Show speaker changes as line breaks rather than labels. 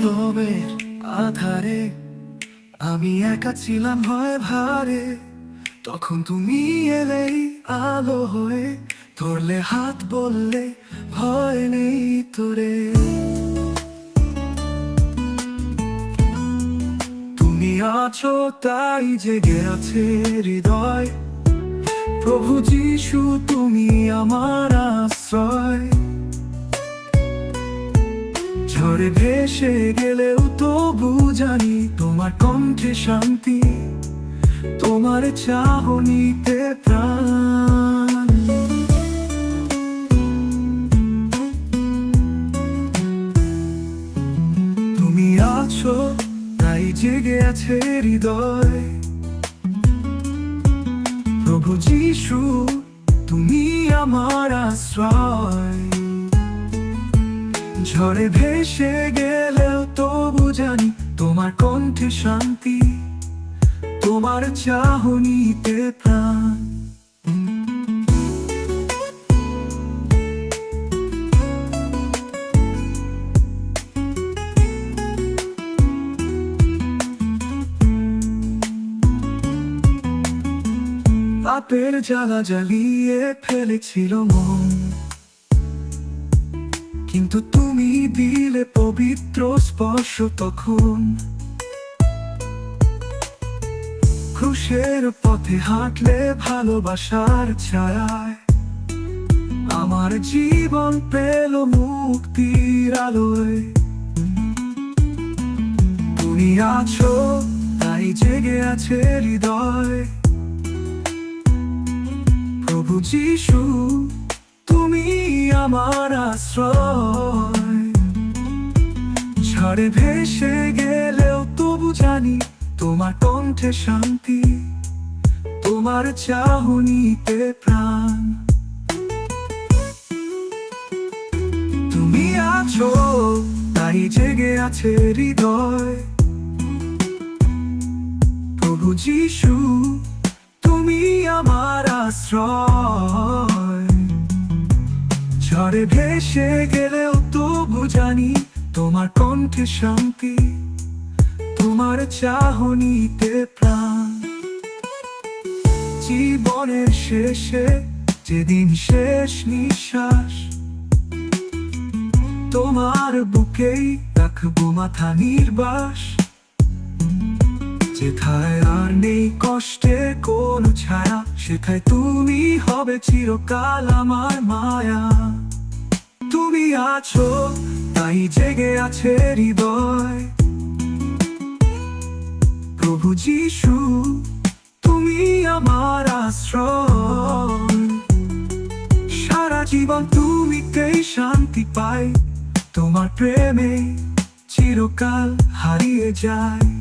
বাস্তবের আধারে আমি একা ছিলাম ভয় ভারে। তখন তুমি এলেই আলো হয়ে ধরলে হাত বললে ভয় নেই তোরে। তুমি আছো তাই জেগে আছে হৃদয়। প্রভু যিশু, তুমি আমার আশ্রয়। ঝড়ে ভেসে গেলেও তবু জানি তোমার কণ্ঠে শান্তি, তোমার চাহনিতে প্রাণ। তুমি আছো, তাই জেগে আছে হৃদয়। প্রভু যিশু, তুমি আমার আশ্রয়। ঝড়ে ভেসে গেলেও তবু জানি তোমার কণ্ঠে শান্তি, তোমার চাহনিতে প্রাণ। পাপের জ্বালা জ্বালিয়ে ফেলেছিল মন। কিন্তু তুমি দিলে পবিত্র স্পর্শ তখন। খুশের পথে হাঁটলে ভালোবাসার ছায়ায় আমার জীবন পেল মুক্তির আলোয়। তুমি আছো, তাই জেগে আছে হৃদয়। প্রভু যিশু আমার আশ্রয়। ঝড়ে ভেসে গেলেও তবু জানি তোমার কণ্ঠে শান্তি, তোমার চাহনিতে প্রাণ। তুমি আছো, তাই জেগে আছে হৃদয়। প্রভু যিশু, তুমি আমার আশ্রয়। ঝড়ে ভেসে গেলেও তবু জানি তোমার কণ্ঠে শান্তি, তোমার চাহনিতে প্রাণ। জীবনের শেষে যেদিন শেষ নিঃশ্বাস, তোমার বুকেই রাখব মাথা নির্বাস। যেথায় আর নেই কষ্টে কোন ছায়া, সেথায় তুমি হবে চিরকাল আমার মায়া। তুমি আছো, তাই জেগে আছে হৃদয়। প্রভু যিশু, তুমি আমার আশ্রয়। সারা জীবন তুমিতেই শান্তি পাই, তোমার প্রেমে চিরকাল হারিয়ে যায়।